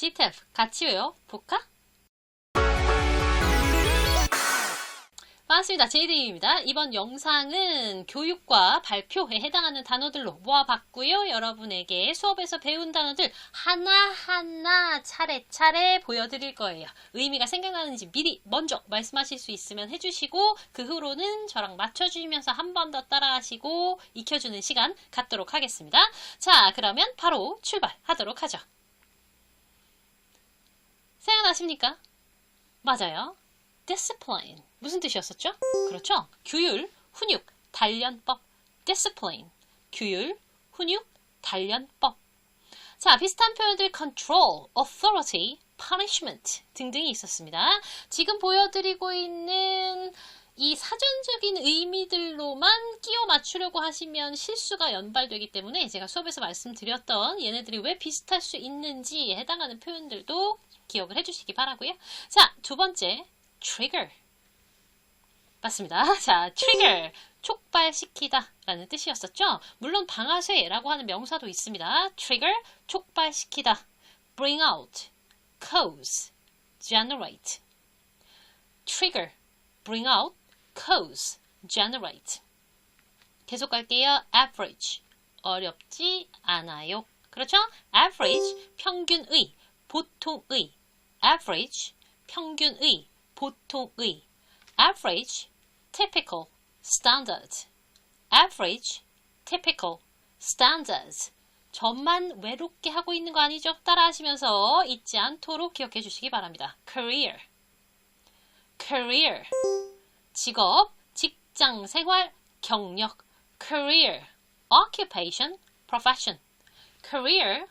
GTF 같이 외워 볼까? 반갑습니다. 제이드입니다. 이번 영상은 교육과 발표에 해당하는 단어들로 모아봤고요. 여러분에게 수업에서 배운 단어들 하나하나 차례차례 보여드릴 거예요. 의미가 생각나는지 미리 먼저 말씀하실 수 있으면 해주시고 그 후로는 저랑 맞춰주시면서 한 번 더 따라하시고 익혀주는 시간 갖도록 하겠습니다. 자, 그러면 바로 출발하도록 하죠. 생각나십니까? 맞아요. discipline. 무슨 뜻이었었죠? 그렇죠. 규율, 훈육, 단련법. discipline. 규율, 훈육, 단련법. 자, 비슷한 표현들 control, authority, punishment 등등이 있었습니다. 지금 보여드리고 있는 이 사전적인 의미들로만 끼워 맞추려고 하시면 실수가 연발되기 때문에 제가 수업에서 말씀드렸던 얘네들이 왜 비슷할 수 있는지에 해당하는 표현들도 기억을 해주시기 바라고요. 자, 두 번째, trigger. 맞습니다. 자, trigger. 촉발시키다 라는 뜻이었었죠. 물론 방아쇠라고 하는 명사도 있습니다. trigger, 촉발시키다. bring out, cause, generate. trigger, bring out, cause, generate. 계속 갈게요. average. 어렵지 않아요. 그렇죠? average, 평균의, 보통의. Average, 평균의, 보통의. average, typical, standard. average, typical, standards. 저만 외롭게 하고 있는 거 아니죠? 따라 하시면서 잊지 않도록 기억해 주시기 바랍니다. career, career. 직업, 직장, 생활, 경력. career, occupation, profession. career,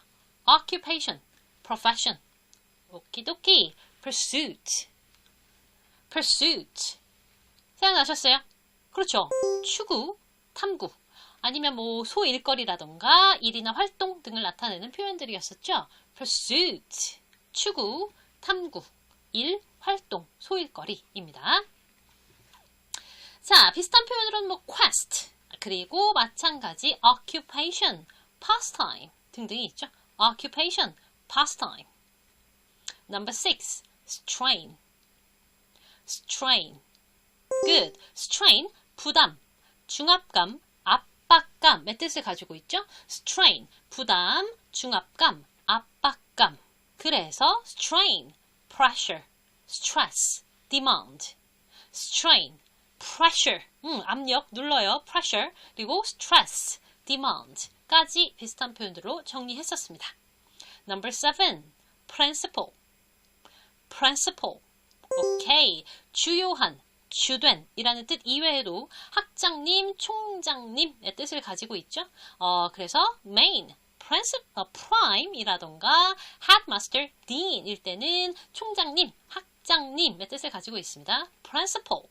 occupation, profession. 오키도키. pursuit, pursuit. 생각나셨어요? 그렇죠. 추구, 탐구. 아니면 뭐 소일거리라던가 일이나 활동 등을 나타내는 표현들이었었죠. pursuit, 추구, 탐구, 일, 활동, 소일거리입니다. 자, 비슷한 표현으로는 뭐 quest, 그리고 마찬가지 occupation, pastime 등등이 있죠. occupation, pastime. Number six, strain. strain. good. strain, 부담, 중압감, 압박감의 뜻을 가지고 있죠. strain, 부담, 중압감, 압박감. 그래서 strain, pressure, stress, demand. strain, pressure, 음, 압력 눌러요. pressure, 그리고 stress, demand까지 비슷한 표현들로 정리했었습니다. Number seven, principle. Principle. 오케이. 주요한, 주된 이라는 뜻 이외에도 학장님, 총장님의 뜻을 가지고 있죠. 어, 그래서 main, principal, 어, prime이라던가 headmaster, dean일 때는 총장님, 학장님의 뜻을 가지고 있습니다. principal,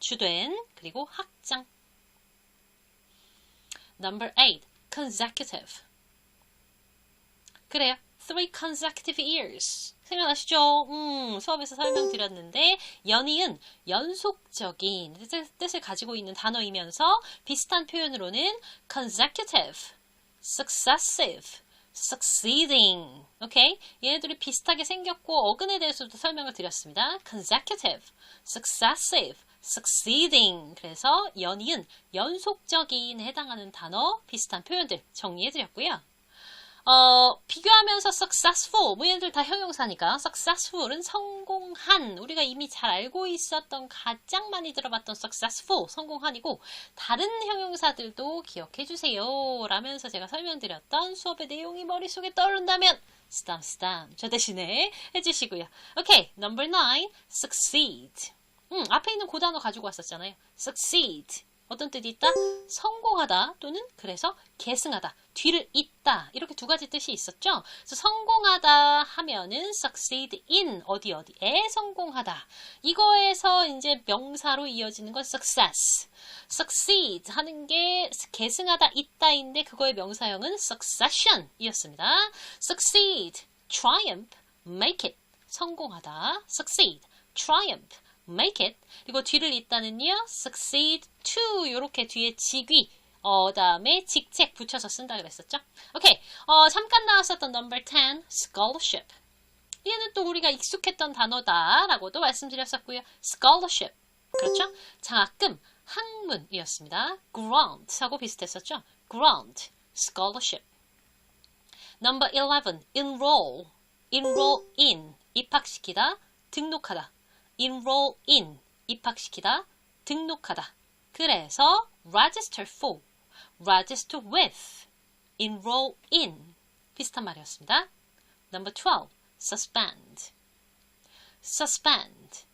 주된, 그리고 학장. Number eight, consecutive. 그래요. Three consecutive years. 생각나시죠? 음, 수업에서 설명드렸는데 연이은 연속적인 뜻을 가지고 있는 단어이면서 비슷한 표현으로는 consecutive, successive, succeeding. 오케이? 얘네들이 비슷하게 생겼고 어근에 대해서도 설명을 드렸습니다. consecutive, successive, succeeding. 그래서 연이은 연속적인에 해당하는 단어 비슷한 표현들 정리해 드렸고요. 어, 비교하면서 successful, 뭐 얘네들 다 형용사니까 successful은 성공한, 우리가 이미 잘 알고 있었던 가장 많이 들어봤던 successful, 성공한이고 다른 형용사들도 기억해 주세요. 라면서 제가 설명드렸던 수업의 내용이 머릿속에 떠오른다면 스담 스담 저 대신에 해주시고요. 오케이, number nine, succeed. 음, 앞에 있는 그 단어 가지고 왔었잖아요. succeed. 어떤 뜻이 있다? 성공하다 또는 그래서 계승하다, 뒤를 잇다 이렇게 두 가지 뜻이 있었죠. 그래서 성공하다 하면은 succeed in 어디 어디에 성공하다. 이거에서 이제 명사로 이어지는 건 success. succeed 하는 게 계승하다 있다인데 그거의 명사형은 succession이었습니다. succeed, triumph, make it 성공하다, succeed, triumph make it 그리고 뒤를 잇다는요 succeed to 이렇게 뒤에 직위 어 다음에 직책 붙여서 쓴다 그랬었죠. 오케이 어 잠깐 나왔었던 number 10 scholarship 얘는 또 우리가 익숙했던 단어다라고도 말씀드렸었고요. scholarship. 그렇죠? 장학금, 학문이었습니다. grant하고 비슷했었죠? grant, scholarship. Number 11. enroll. enroll in. 입학시키다, 등록하다. Enroll in. 입학시키다, 등록하다. 그래서 register for, register with, enroll in. 비슷한 말이었습니다. Number 12. suspend. suspend.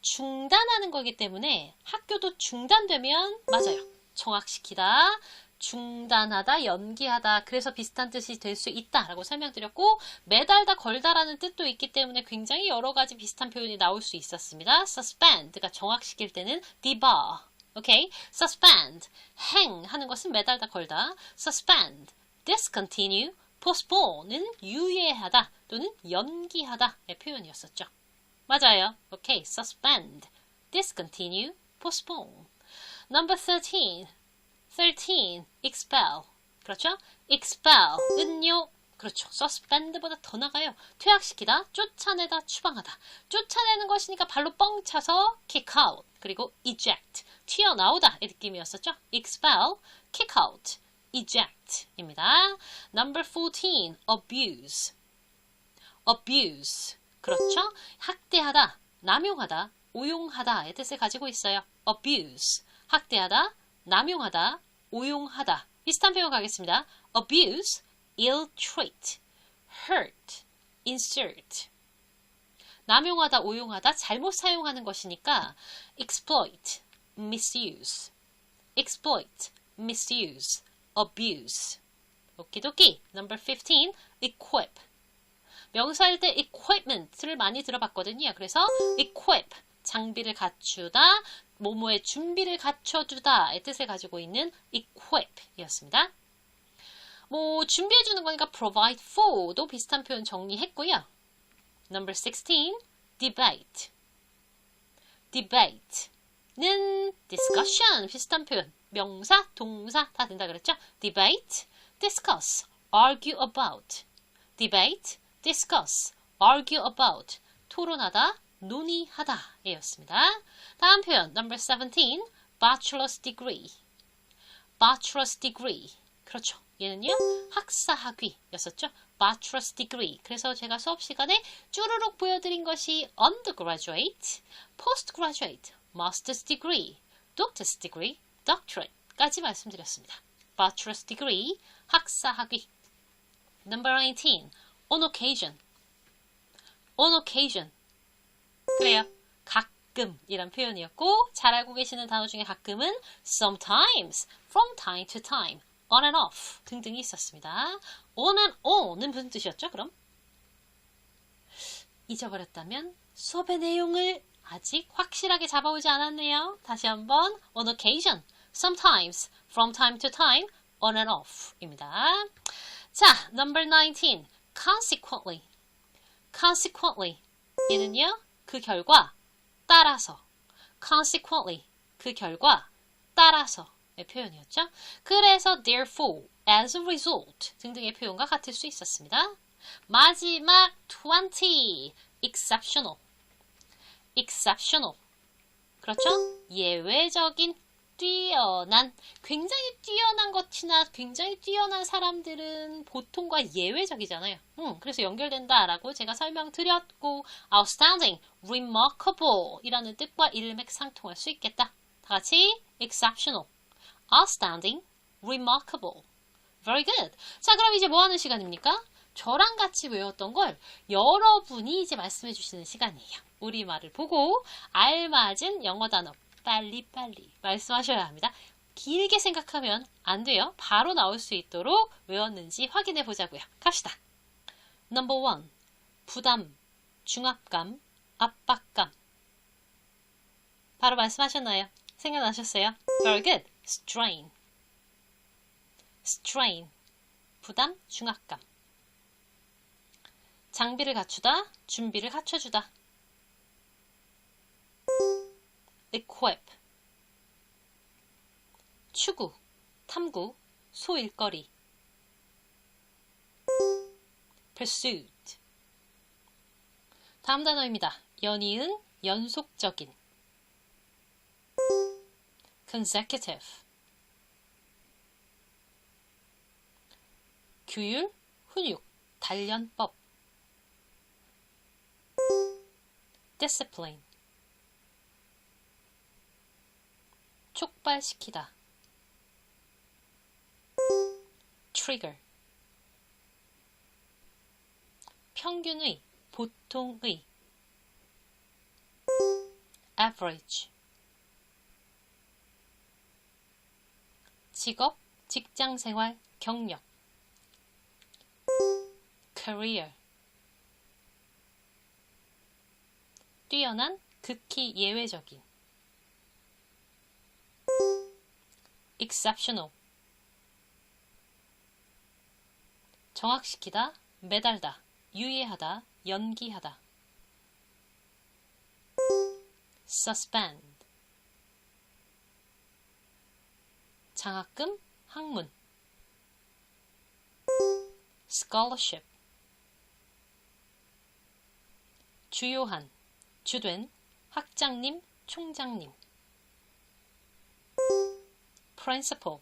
중단하는 거기 때문에 학교도 중단되면 맞아요. 정학시키다, 중단하다, 연기하다. 그래서 비슷한 뜻이 될 수 있다라고 설명드렸고 매달다, 걸다라는 뜻도 있기 때문에 굉장히 여러 가지 비슷한 표현이 나올 수 있었습니다. suspend가 정학시킬 때는 debar. 오케이? suspend. 행 하는 것은 매달다, 걸다. suspend. discontinue. postpone은 유예하다 또는 연기하다의 표현이었었죠. 맞아요. 오케이. suspend. discontinue. postpone. Number 13. 13. expel. 그렇죠? expel은요. 그렇죠. suspend보다 더 나가요. 퇴학시키다, 쫓아내다, 추방하다. 쫓아내는 것이니까 발로 뻥 차서 kick out. 그리고 eject. 튀어나오다. 의 느낌이었었죠. expel, kick out, eject입니다. Number 14. abuse. abuse. 그렇죠? 학대하다, 남용하다, 오용하다의 뜻을 가지고 있어요. abuse. 학대하다, 남용하다, 오용하다. 비슷한 표현 가겠습니다. abuse, ill treat, hurt, insert. 남용하다, 오용하다, 잘못 사용하는 것이니까 exploit, misuse, exploit, misuse, abuse. 오키도키. Number 15, equip. 명사일 때 equipment를 많이 들어봤거든요. 그래서 equip, 장비를 갖추다, 모모의 준비를 갖춰주다의 뜻을 가지고 있는 equip이었습니다. 뭐 준비해주는 거니까 provide for도 비슷한 표현 정리했고요. Number 16, debate. debate는 discussion 비슷한 표현. 명사, 동사 다 된다 그랬죠? debate, discuss, argue about. debate, discuss, argue about. 토론하다, 논의하다 였습니다. 다음 표현 number 17 bachelor's degree bachelor's degree 그렇죠. 얘는요 학사 학위였었죠. bachelor's degree 그래서 제가 수업 시간에 쭈루룩 보여드린 것이 undergraduate, postgraduate, master's degree, doctor's degree, doctorate까지 말씀드렸습니다. bachelor's degree 학사 학위 number 19 on occasion on occasion 그래요. 가끔 이란 표현이었고 잘 알고 계시는 단어 중에 가끔은 sometimes, from time to time, on and off 등등이 있었습니다. on and on은 무슨 뜻이었죠? 그럼 잊어버렸다면 수업의 내용을 아직 확실하게 잡아오지 않았네요. 다시 한번 on occasion, sometimes, from time to time, on and off입니다. 자, number 19, consequently, consequently 얘는요 그 결과 따라서 consequently 그 결과 따라서의 표현이었죠. 그래서 therefore, as a result 등등의 표현과 같을 수 있었습니다. 마지막 20 exceptional exceptional 그렇죠? 예외적인 뛰어난 굉장히 뛰어난 것이나 굉장히 뛰어난 사람들은 보통과 예외적이잖아요. 음, 그래서 연결된다라고 제가 설명드렸고 outstanding, remarkable 이라는 뜻과 일맥상통할 수 있겠다. 다 같이 exceptional, outstanding, remarkable. Very good. 자, 그럼 이제 뭐 하는 시간입니까? 저랑 같이 외웠던 걸 여러분이 이제 말씀해 주시는 시간이에요. 우리말을 보고 알맞은 영어 단어 빨리빨리 말씀하셔야 합니다. 길게 생각하면 안 돼요. 바로 나올 수 있도록 외웠는지 확인해 보자고요. 갑시다. Number one. 부담, 중압감, 압박감. 바로 말씀하셨나요? 생각나셨어요? Very good. Strain. Strain. 부담, 중압감. 장비를 갖추다, 준비를 갖춰주다. Equip 추구, 탐구, 소일거리 pursuit 다음 단어입니다. 연이은 연속적인 consecutive 규율, 훈육, 단련법 discipline 촉발시키다. Trigger. 평균의, 보통의. Average. 직업, 직장생활, 경력. Career. 뛰어난, 극히 예외적인 exceptional. 정확시키다, 매달다, 유예하다, 연기하다. suspend. 장학금, 학문. scholarship. 주요한, 주된, 학장님, 총장님 principal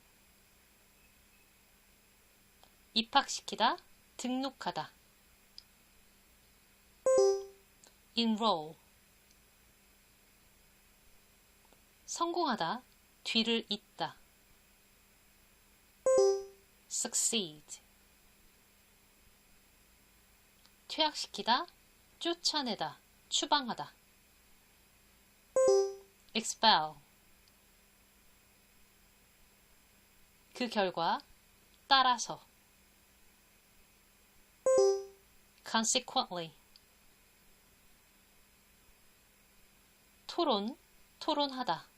입학시키다, 등록하다. enroll. 성공하다, 뒤를 잇다. succeed. 퇴학시키다, 쫓아내다, 추방하다. expel 그 결과 따라서 consequently 토론, 토론하다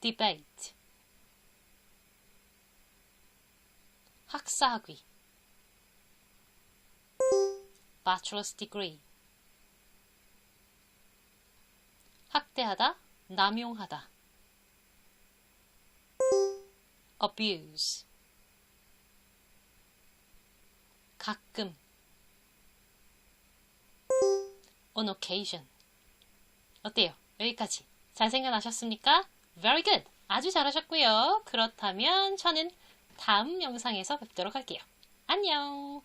debate 학사학위 bachelor's degree 학대하다, 남용하다 abuse 가끔 on occasion 어때요? 여기까지 잘 생각나셨습니까? Very good! 아주 잘하셨고요. 그렇다면 저는 다음 영상에서 뵙도록 할게요. 안녕!